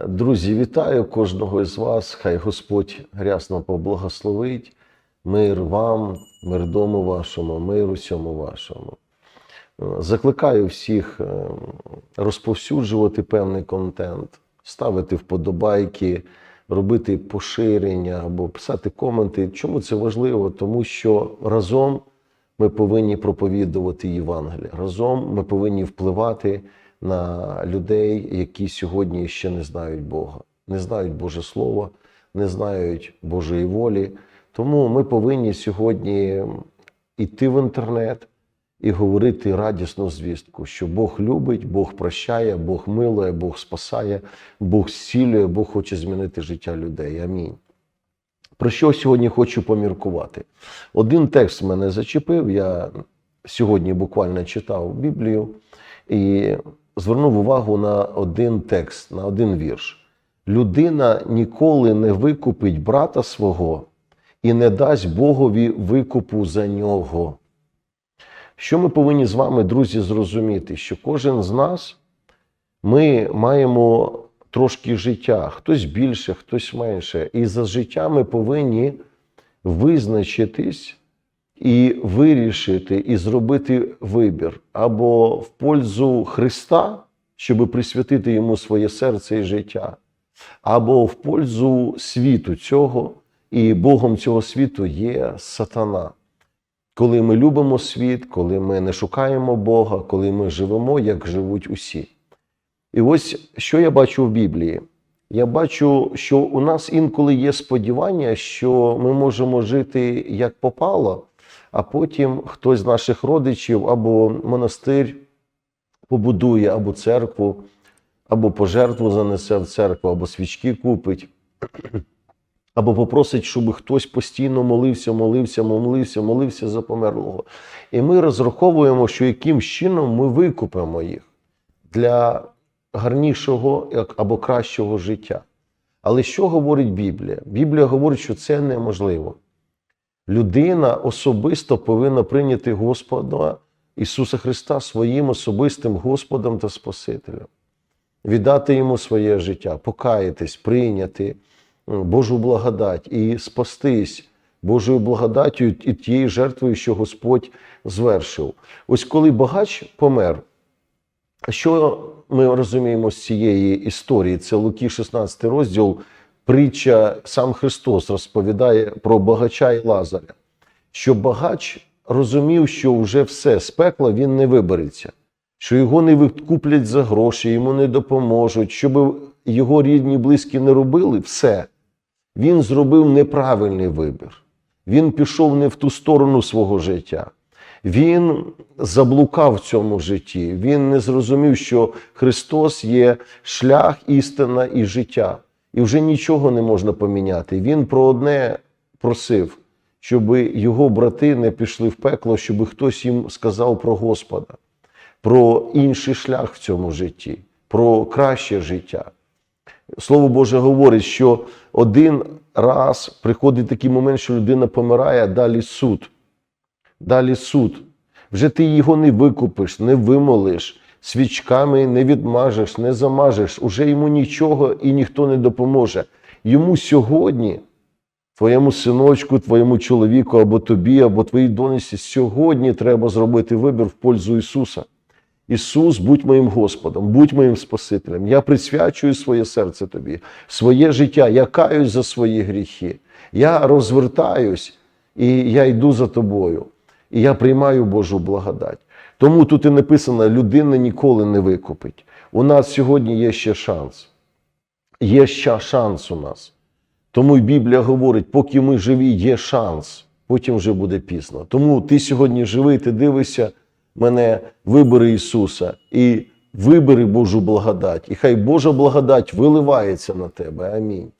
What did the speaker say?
Друзі, вітаю кожного із вас. Хай Господь рясно поблагословить. Мир вам, мир дому вашому, мир усьому вашому. Е, Закликаю всіх е, розповсюджувати певний контент, ставити вподобайки, робити поширення або писати коменти. Чому це важливо? Тому що разом ми повинні проповідувати Євангеліє. Разом ми повинні впливати на людей, які сьогодні ще не знають Бога, не знають Боже Слово, не знають Божої волі. Тому ми повинні сьогодні йти в інтернет і говорити радісну звістку, що Бог любить, Бог прощає, Бог милує, Бог спасає, Бог зцілює, Бог хоче змінити життя людей. Амінь. Про що сьогодні хочу поміркувати? Один текст мене зачепив. Я сьогодні буквально читав Біблію і звернув увагу на один текст, на один вірш. Людина ніколи не викупить брата свого і не дасть Богові викупу за нього. Що ми повинні з вами, друзі, зрозуміти? Що кожен з нас ми маємо трошки життя, хтось більше, хтось менше. І за життя ми повинні визначитись і вирішити, і зробити вибір або в пользу Христа, щоб присвятити йому своє серце і життя, або в пользу світу цього, і Богом цього світу є сатана. Коли ми любимо світ, коли ми не шукаємо Бога, коли ми живемо, як живуть усі. І ось що я бачу в Біблії. Я бачу, що у нас інколи є сподівання, що ми можемо жити як попало, а потім хтось з наших родичів або монастир побудує, або церкву, або пожертву занесе в церкву, або свічки купить, або попросить, щоб хтось постійно молився, молився, молився, молився за померлого. І ми розраховуємо, що яким чином ми викупимо їх для гарнішого або кращого життя. Але що говорить Біблія? Біблія говорить, що це неможливо. Людина особисто повинна прийняти Господа Ісуса Христа своїм особистим Господом та Спасителем, віддати Йому своє життя, покаятись, прийняти Божу благодать і спастись Божою благодаттю і тією жертвою, що Господь звершив. Ось коли багач помер, що ми розуміємо з цієї історії? Це Луки, 16 розділ, притча сам Христос розповідає про багача і Лазаря, що багач розумів, що вже все з пекла він не вибереться, що його не викуплять за гроші, йому не допоможуть, щоб його рідні, близькі не робили все. Він зробив неправильний вибір. Він пішов не в ту сторону свого життя. Він заблукав в цьому житті. Він не зрозумів, що Христос є шлях, істина і життя. І вже нічого не можна поміняти. Він про одне просив, щоб його брати не пішли в пекло, щоб хтось їм сказав про Господа, про інший шлях в цьому житті, про краще життя. Слово Боже говорить, що один раз приходить такий момент, що людина помирає, а далі суд. Далі суд. Вже ти його не викупиш, не вимолиш, свічками не відмажеш, не замажеш. Уже йому нічого і ніхто не допоможе. Йому сьогодні, твоєму синочку, твоєму чоловіку або тобі, або твоїй донечці, сьогодні треба зробити вибір в пользу Ісуса. Ісус, будь моїм Господом, будь моїм Спасителем. Я присвячую своє серце тобі, своє життя, я каюсь за свої гріхи. Я розвертаюсь і я йду за тобою. І я приймаю Божу благодать. Тому тут і написано: людина ніколи не викупить. У нас сьогодні є ще шанс. Є ще шанс у нас. Тому Біблія говорить, поки ми живі, є шанс, потім вже буде пізно. Тому ти сьогодні живий, ти дивишся мене, вибери Ісуса і вибери Божу благодать. І хай Божа благодать виливається на тебе. Амінь.